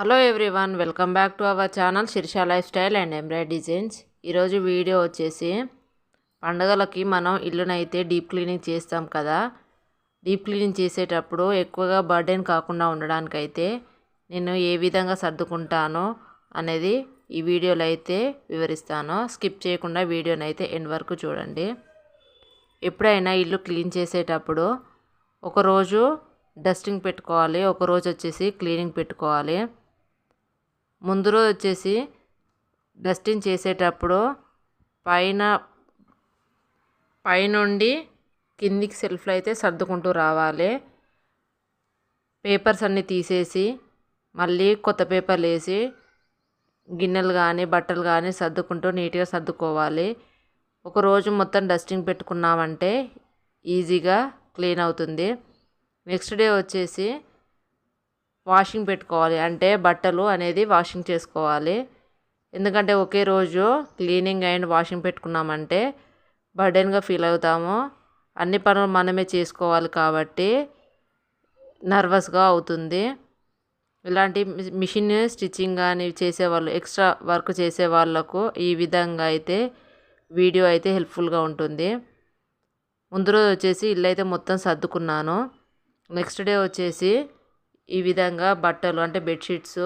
Hello everyone welcome back to our channel Shirsha lifestyle and embroidery designs ఈరోజు video వచ్చేసి పండగలకి మనం ఇల్లునైతే deep cleaning చేస్తాం కదా. డీప్ క్లీనింగ్ చేసేటప్పుడు ఎక్కువగా బర్డెన్ కాకుండా ఉండడానికైతే నేను ఏ విధంగా సర్దుకుంటానో అనేది ఈ వీడియోలో అయితే వివరిస్తాను. స్కిప్ చేయకుండా వీడియోని అయితే ఎండ్ వరకు చూడండి. ఎప్పుడైనా ఇల్లు క్లీన్ చేసేటప్పుడు ఒకరోజు డస్టింగ్ పెట్టుకోవాలి ఒకరోజు వచ్చేసి క్లీనింగ్ పెట్టుకోవాలి. ముందు రోజు వచ్చేసి డస్టింగ్ చేసేటప్పుడు పైన పైనుండి కిందికి సెల్ఫ్లో అయితే సర్దుకుంటూ రావాలి. పేపర్స్ అన్నీ తీసేసి మళ్ళీ కొత్త పేపర్లు వేసి గిన్నెలు కానీ బట్టలు కానీ సర్దుకుంటూ నీట్గా సర్దుకోవాలి. ఒక రోజు మొత్తం డస్టింగ్ పెట్టుకున్నామంటే ఈజీగా క్లీన్ అవుతుంది. నెక్స్ట్ డే వచ్చేసి వాషింగ్ పెట్టుకోవాలి. అంటే బట్టలు అనేది వాషింగ్ చేసుకోవాలి. ఎందుకంటే ఒకే రోజు క్లీనింగ్ అండ్ వాషింగ్ పెట్టుకున్నామంటే బర్డెన్గా ఫీల్ అవుతాము. అన్ని పనులు మనమే చేసుకోవాలి కాబట్టి నర్వస్గా అవుతుంది. ఇలాంటి మిషన్ స్టిచ్చింగ్ కానీ చేసేవాళ్ళు ఎక్స్ట్రా వర్క్ చేసే వాళ్ళకు ఈ విధంగా అయితే వీడియో అయితే హెల్ప్ఫుల్గా ఉంటుంది. ముందు రోజు వచ్చేసి ఇల్లు అయితే మొత్తం సర్దుకున్నాను. నెక్స్ట్ డే వచ్చేసి ఈ విధంగా బట్టలు అంటే బెడ్షీట్స్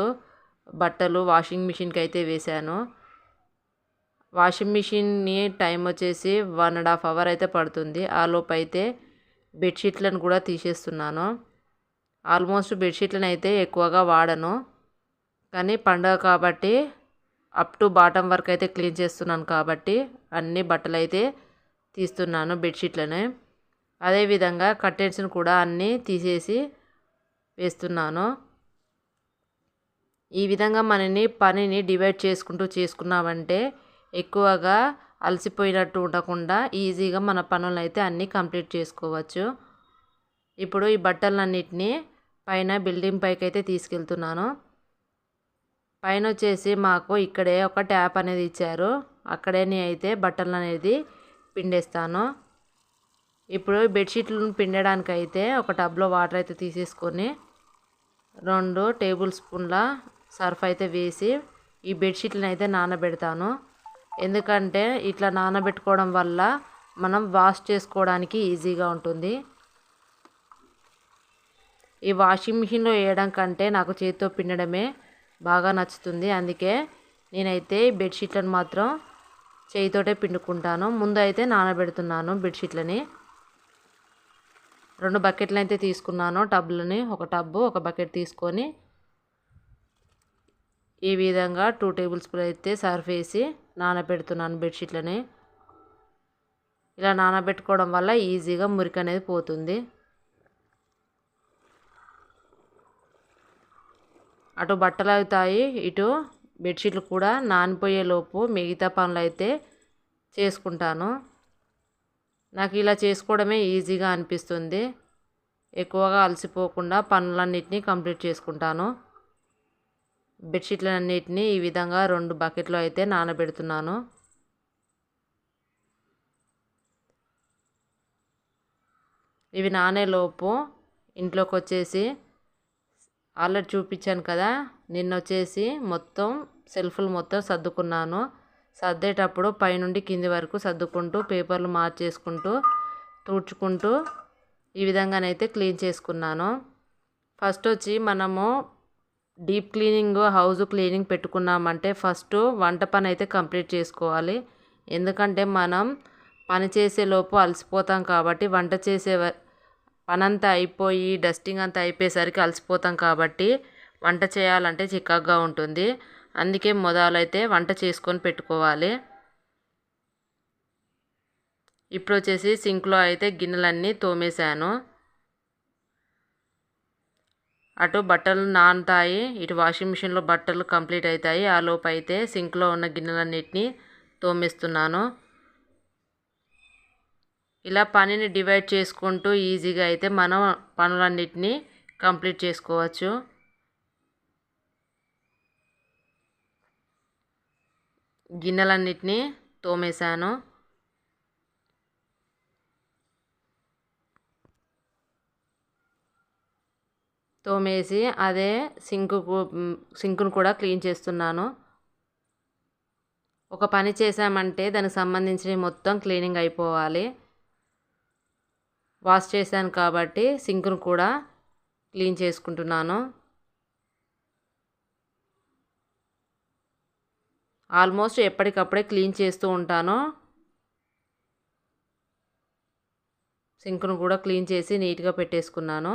బట్టలు వాషింగ్ మిషన్కి అయితే వేశాను. వాషింగ్ మిషన్ని టైం వచ్చేసి వన్ అండ్ హాఫ్ అవర్ అయితే పడుతుంది. ఆ అయితే బెడ్షీట్లను కూడా తీసేస్తున్నాను. ఆల్మోస్ట్ బెడ్షీట్లను అయితే ఎక్కువగా వాడను. కానీ పండగ కాబట్టి అప్ టు బాటమ్ వరకు అయితే క్లీన్ చేస్తున్నాను కాబట్టి అన్ని బట్టలు అయితే తీస్తున్నాను బెడ్షీట్లని. అదేవిధంగా కర్టెన్స్ని కూడా అన్నీ తీసేసి వేస్తున్నాను. ఈ విధంగా మనని పనిని డివైడ్ చేసుకుంటూ చేసుకున్నామంటే ఎక్కువగా అలసిపోయినట్టు ఉండకుండా ఈజీగా మన పనులను అయితే అన్నీ కంప్లీట్ చేసుకోవచ్చు. ఇప్పుడు ఈ బట్టలన్నిటినీ పైన బిల్డింగ్ పైకి అయితే తీసుకెళ్తున్నాను. పైన వచ్చేసి మాకు ఇక్కడే ఒక ట్యాప్ అనేది ఇచ్చారు. అక్కడే అయితే బట్టలు అనేది పిండేస్తాను. ఇప్పుడు బెడ్షీట్లను పిండడానికి అయితే ఒక టబ్లో వాటర్ అయితే తీసేసుకొని రెండు టేబుల్ స్పూన్ల సర్ఫ్ అయితే వేసి ఈ బెడ్షీట్లను అయితే నానబెడతాను. ఎందుకంటే ఇట్లా నానబెట్టుకోవడం వల్ల మనం వాష్ చేసుకోవడానికి ఈజీగా ఉంటుంది. ఈ వాషింగ్ మిషన్లో వేయడం కంటే నాకు చేతితో పిండడమే బాగా నచ్చుతుంది. అందుకే నేనైతే బెడ్షీట్లను మాత్రం చేయితోటే పిండుకుంటాను. ముందు అయితే నానబెడుతున్నాను బెడ్షీట్లని. రెండు బకెట్లు అయితే తీసుకున్నాను. టబ్లని ఒక టబ్బు ఒక బకెట్ తీసుకొని ఈ విధంగా టూ టేబుల్ స్పూన్ అయితే సర్ఫ్ వేసి నానబెడుతున్నాను బెడ్షీట్లని ఇలా నానబెట్టుకోవడం వల్ల ఈజీగా మురికి అనేది పోతుంది. అటు బట్టలు అవుతాయి ఇటు బెడ్షీట్లు కూడా నానిపోయేలోపు మిగతా పనులు అయితే చేసుకుంటాను. నాకు ఇలా చేసుకోవడమే ఈజీగా అనిపిస్తుంది. ఎక్కువగా అలసిపోకుండా పనులన్నిటినీ కంప్లీట్ చేసుకుంటాను. బెడ్షీట్లన్నిటినీ ఈ విధంగా రెండు బకెట్లో అయితే నానబెడుతున్నాను. ఇవి నానేలోపు ఇంట్లోకి వచ్చేసి ఆల్రెడీ చూపించాను కదా నిన్న వచ్చేసి మొత్తం సెల్ఫ్లు మొత్తం సర్దుకున్నాను. సర్దేటప్పుడు పైనుండి కింది వరకు సర్దుకుంటూ పేపర్లు మార్చేసుకుంటూ తుడుచుకుంటూ ఈ విధంగానైతే క్లీన్ చేసుకున్నాను. ఫస్ట్ వచ్చి మనము డీప్ క్లీనింగ్ హౌస్ క్లీనింగ్ పెట్టుకున్నామంటే ఫస్ట్ వంట పని అయితే కంప్లీట్ చేసుకోవాలి. ఎందుకంటే మనం పని చేసేలోపు అలసిపోతాం కాబట్టి వంట చేసే పనంతా అయిపోయి డస్టింగ్ అంతా అయిపోయేసరికి అలసిపోతాం కాబట్టి వంట చేయాలంటే చిక్కగా ఉంటుంది. అందుకే మొదలైతే వంట చేసుకొని పెట్టుకోవాలి. ఇప్పుడు వచ్చేసి సింక్లో అయితే గిన్నెలన్నీ తోమేశాను. అటు బట్టలు నానుతాయి ఇటు వాషింగ్ మిషన్లో బట్టలు కంప్లీట్ అవుతాయి. ఆ లోపు అయితే సింక్లో ఉన్న గిన్నెలన్నిటినీ తోమేస్తున్నాను. ఇలా పనిని డివైడ్ చేసుకుంటూ ఈజీగా అయితే మనం పనులన్నిటినీ కంప్లీట్ చేసుకోవచ్చు. గిన్నెలన్నిటినీ తోమేశాను. తోమేసి అదే సింకు సింకును కూడా క్లీన్ చేస్తున్నాను. ఒక పని చేసామంటే దానికి సంబంధించిన మొత్తం క్లీనింగ్ అయిపోవాలి. వాష్ చేశాను కాబట్టి సింకును కూడా క్లీన్ చేసుకుంటున్నాను. ఆల్మోస్ట్ ఎప్పటికప్పుడే క్లీన్ చేస్తూ ఉంటాను. సింక్ను కూడా క్లీన్ చేసి నీట్గా పెట్టేసుకున్నాను.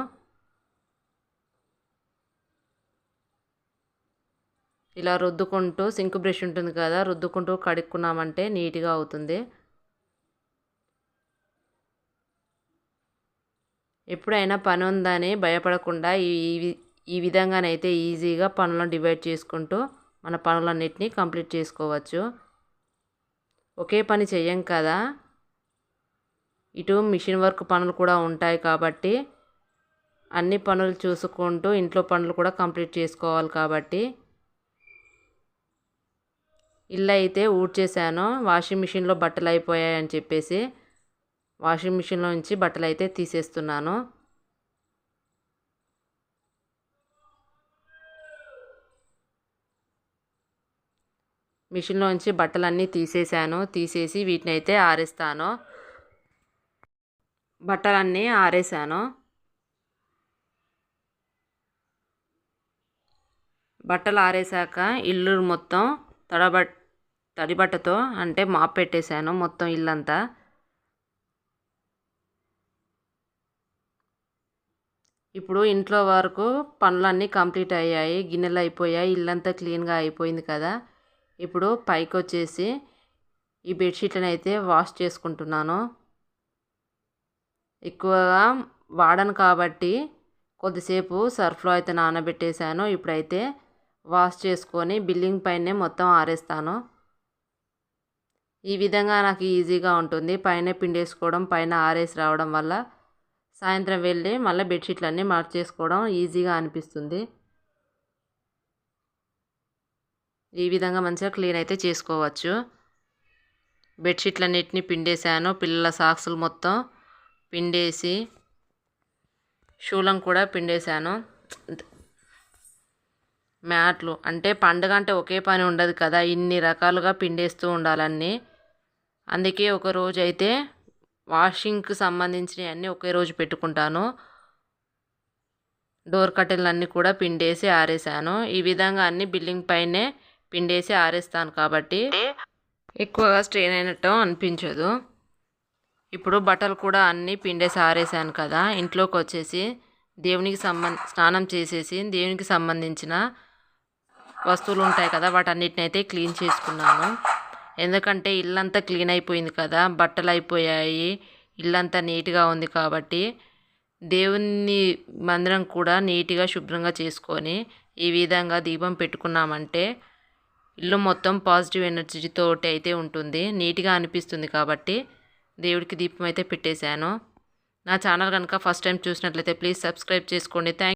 ఇలా రుద్దుకుంటూ సింక్ బ్రష్ ఉంటుంది కదా రుద్దుకుంటూ కడుక్కున్నామంటే నీట్గా అవుతుంది. ఎప్పుడైనా పని ఉందని భయపడకుండా ఈ ఈ విధంగానైతే ఈజీగా పనులను డివైడ్ చేసుకుంటూ మన పనులన్నిటినీ కంప్లీట్ చేసుకోవచ్చు. ఒకే పని చెయ్యం కదా. ఇటు మిషన్ వర్క్ పనులు కూడా ఉంటాయి కాబట్టి అన్ని పనులు చూసుకుంటూ ఇంట్లో పనులు కూడా కంప్లీట్ చేసుకోవాలి కాబట్టి. ఇల్లు అయితే ఊడ్చేసాను వాషింగ్ మిషన్లో బట్టలు అయిపోయాయని చెప్పేసి వాషింగ్ మిషన్లో నుంచి బట్టలు అయితే తీసేస్తున్నాను. మిషన్లోంచి బట్టలన్నీ తీసేసాను తీసేసి వీటిని అయితే ఆరేస్తాను. బట్టలన్నీ ఆరేసాను బట్టలు ఆరేసాక ఇల్లు మొత్తం తడబట్ తడిబట్టతో అంటే మాప్ పెట్టేశాను మొత్తం ఇల్లంతా. ఇప్పుడు ఇంట్లో వరకు పనులన్నీ కంప్లీట్ అయ్యాయి. గిన్నెలు అయిపోయాయి. ఇల్లంతా క్లీన్గా అయిపోయింది కదా. ఇప్పుడు పైకి వచ్చేసి ఈ బెడ్షీట్లను అయితే వాష్ చేసుకుంటున్నాను. ఎక్కువగా వాడను కాబట్టి కొద్దిసేపు సర్ఫ్లో అయితే నానబెట్టేశాను. ఇప్పుడైతే వాష్ చేసుకొని బిల్లింగ్ పైనే మొత్తం ఆరేస్తాను. ఈ విధంగా నాకు ఈజీగా ఉంటుంది. పైన పిండేసుకోవడం పైన ఆరేసి రావడం వల్ల సాయంత్రం వెళ్ళి మళ్ళీ బెడ్షీట్లన్నీ మార్చేసుకోవడం ఈజీగా అనిపిస్తుంది. ఈ విధంగా మంచిగా క్లీన్ అయితే చేసుకోవచ్చు. బెడ్షీట్లన్నిటిని పిండేశాను. పిల్లల సాక్సులు మొత్తం పిండేసి షూలను కూడా పిండేశాను. మ్యాట్లు అంటే పండుగ అంటే ఒకే పని ఉండదు కదా. ఇన్ని రకాలుగా పిండేస్తూ ఉండాలన్నీ. అందుకే ఒక రోజు అయితే వాషింగ్కి సంబంధించినవి అన్నీ ఒకే రోజు పెట్టుకుంటాను. డోర్ కట్టెలు అన్నీ కూడా పిండేసి ఆరేసాను ఈ విధంగా అన్ని బిల్డింగ్ పైనే పిండేసి ఆరేస్తాను కాబట్టి ఎక్కువగా స్ట్రెయిన్ అయినట్టు అనిపించదు. ఇప్పుడు బట్టలు కూడా అన్నీ పిండేసి ఆరేసాను కదా ఇంట్లోకి వచ్చేసి దేవునికి సంబంధ స్నానం చేసేసి దేవునికి సంబంధించిన వస్తువులు ఉంటాయి కదా వాటన్నిటిని అయితే క్లీన్ చేసుకున్నాను. ఎందుకంటే ఇల్లంతా క్లీన్ అయిపోయింది కదా బట్టలు అయిపోయాయి ఇల్లంతా నీట్గా ఉంది కాబట్టి దేవుని మందిరం కూడా నీట్గా శుభ్రంగా చేసుకొని ఈ విధంగా దీపం పెట్టుకున్నామంటే ఇల్లు మొత్తం పాజిటివ్ ఎనర్జీతో అయితే ఉంటుంది. నీట్గా అనిపిస్తుంది కాబట్టి దేవుడికి దీపం అయితే పెట్టేశాను. నా ఛానల్ కనుక ఫస్ట్ టైం చూసినట్లయితే ప్లీజ్ సబ్స్క్రైబ్ చేసుకోండి. థ్యాంక్